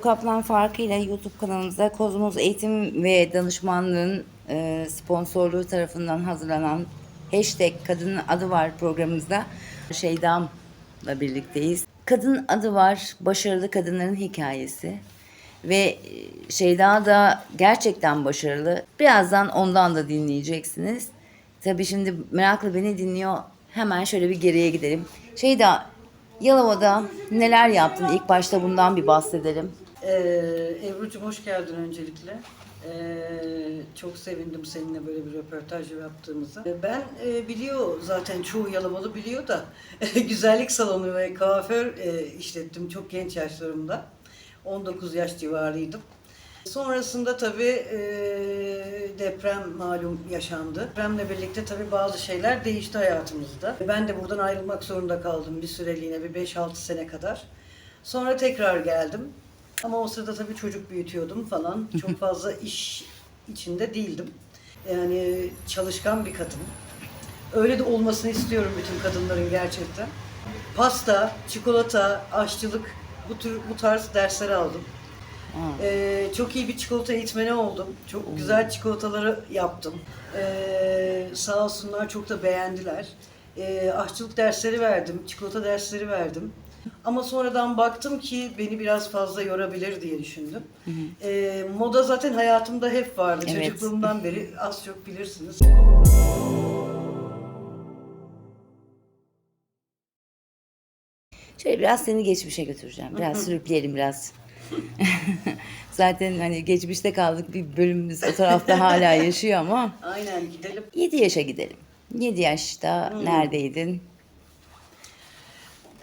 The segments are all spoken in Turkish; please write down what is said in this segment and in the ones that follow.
Kaplan Farkı ile YouTube kanalımızda Kozmoz Eğitim ve Danışmanlığı'nın e, sponsorluğu tarafından hazırlanan Hashtag Kadının Adı Var programımızda Şeydam'la birlikteyiz. Kadın Adı Var, başarılı kadınların hikayesi. Ve e, Şeyda da gerçekten başarılı. Birazdan ondan da dinleyeceksiniz. Tabii şimdi meraklı beni dinliyor. Hemen şöyle bir geriye gidelim. Şeyda, Yalova'da neler yaptın? İlk başta bundan bir bahsedelim. Ee, Ebru'cum hoş geldin öncelikle. Ee, çok sevindim seninle böyle bir röportaj yaptığımıza. Ee, Ben e, biliyor zaten çoğu Yalamalı biliyor da güzellik salonu ve kuaför e, işlettim çok genç yaşlarımda. 19 yaş civarıydım. Sonrasında tabii e, deprem malum yaşandı. Depremle birlikte tabii bazı şeyler değişti hayatımızda. Ben de buradan ayrılmak zorunda kaldım bir süreliğine bir 5-6 sene kadar. Sonra tekrar geldim. Ama o sırada tabii çocuk büyütüyordum falan. Çok fazla iş içinde değildim. Yani çalışkan bir kadın. Öyle de olmasını istiyorum bütün kadınların gerçekten. Pasta, çikolata, aşçılık bu tür bu tarz dersler aldım. Ee, çok iyi bir çikolata eğitmeni oldum. Çok güzel çikolataları yaptım. Ee, sağ olsunlar çok da beğendiler. Ee, aşçılık dersleri verdim, çikolata dersleri verdim. Ama sonradan baktım ki beni biraz fazla yorabilir diye düşündüm. Ee, moda zaten hayatımda hep vardı. Evet. Çocukluğumdan beri az çok bilirsiniz. Şöyle biraz seni geçmişe götüreceğim. Biraz sürükleyelim biraz. Zaten hani geçmişte kaldık bir bölümümüz o tarafta hala yaşıyor ama Aynen gidelim. 7 yaşa gidelim. 7 yaşta neredeydin?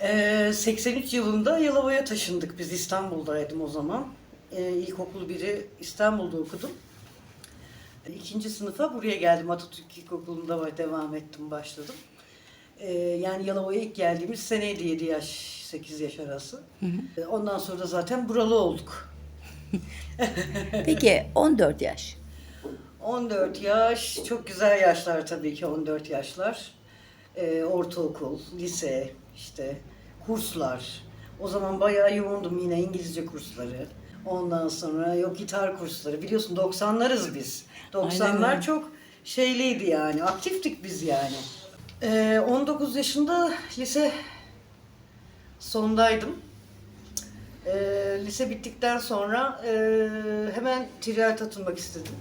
Ee, 83 yılında Yalova'ya taşındık. Biz İstanbul'daydım o zaman. Ee, ilkokul biri İstanbul'da okudum. İkinci sınıfa buraya geldim. Atatürk İlkokulu'nda devam ettim, başladım. Ee, yani Yalova'ya ilk geldiğimiz seneydi 7 yaş, 8 yaş arası. Ee, Ondan sonra da zaten buralı olduk. Peki 14 yaş. 14 yaş, çok güzel yaşlar tabii ki 14 yaşlar. Ee, ortaokul, lise, işte kurslar. O zaman bayağı yoğundum yine İngilizce kursları. Ondan sonra yok gitar kursları. Biliyorsun 90'larız biz. Aynen 90'lar öyle. çok şeyliydi yani. Aktiftik biz yani. Ee, 19 yaşında lise sondaydım. Ee, lise bittikten sonra e, hemen ticaret atılmak istedim.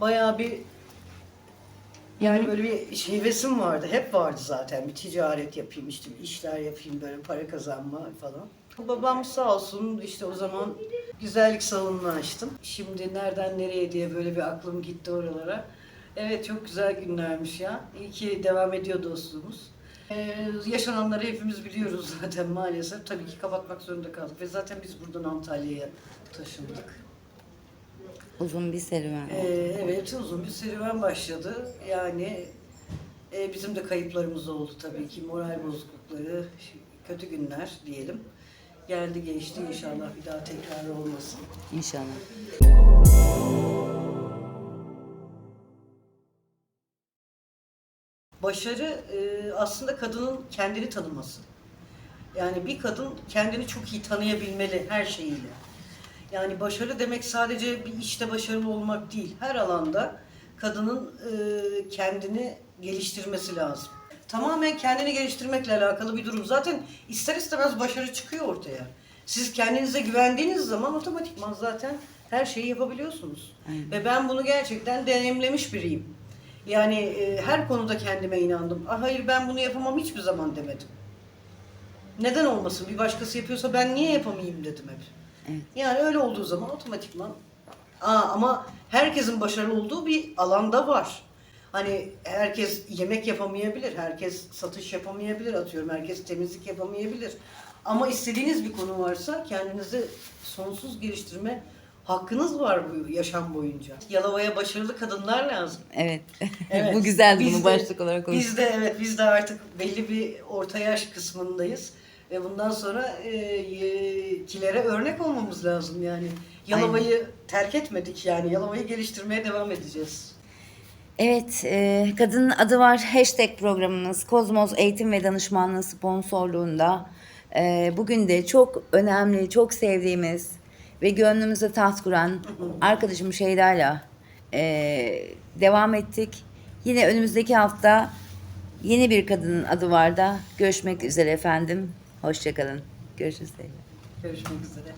Bayağı bir yani böyle bir hevesim vardı. Hep vardı zaten. Bir ticaret yapayım, işte bir işler yapayım, böyle para kazanma falan. Babam sağ olsun işte o zaman güzellik salonunu açtım. Şimdi nereden nereye diye böyle bir aklım gitti oralara. Evet çok güzel günlermiş ya. İyi ki devam ediyor dostluğumuz. Ee, yaşananları hepimiz biliyoruz zaten maalesef. Tabii ki kapatmak zorunda kaldık ve zaten biz buradan Antalya'ya taşındık. Uzun bir serüven. Ee, evet uzun bir serüven başladı. Yani e, bizim de kayıplarımız oldu tabii ki. Moral bozuklukları, kötü günler diyelim. Geldi geçti inşallah bir daha tekrar olmasın. İnşallah. Başarı e, aslında kadının kendini tanıması. Yani bir kadın kendini çok iyi tanıyabilmeli her şeyiyle. Yani başarı demek sadece bir işte başarılı olmak değil. Her alanda kadının e, kendini geliştirmesi lazım. Tamamen kendini geliştirmekle alakalı bir durum. Zaten ister istemez başarı çıkıyor ortaya. Siz kendinize güvendiğiniz zaman otomatikman zaten her şeyi yapabiliyorsunuz. Aynen. Ve ben bunu gerçekten deneyimlemiş biriyim. Yani e, her konuda kendime inandım. Ah, hayır ben bunu yapamam hiçbir zaman demedim. Neden olmasın? Bir başkası yapıyorsa ben niye yapamayayım dedim hep. Evet. Yani öyle olduğu zaman otomatikman Aa, ama herkesin başarılı olduğu bir alanda var. Hani herkes yemek yapamayabilir, herkes satış yapamayabilir atıyorum, herkes temizlik yapamayabilir. Ama istediğiniz bir konu varsa kendinizi sonsuz geliştirme hakkınız var bu yaşam boyunca. Yalova'ya başarılı kadınlar lazım. Evet. Evet. Bu güzel bunu başlık olarak konuştuk. Biz de evet biz de artık belli bir orta yaş kısmındayız. Ve bundan sonra e, e, kilere örnek olmamız lazım yani. Yalova'yı terk etmedik yani. Yalova'yı geliştirmeye devam edeceğiz. Evet, e, kadının adı var. Hashtag programımız Kozmoz Eğitim ve Danışmanlığı sponsorluğunda Ee, bugün de çok önemli, çok sevdiğimiz ve gönlümüze taht kuran arkadaşım Şeyda'yla ee, devam ettik. Yine önümüzdeki hafta yeni bir kadının adı var da görüşmek üzere efendim. Hoşçakalın. Görüşürüz. Görüşmek üzere.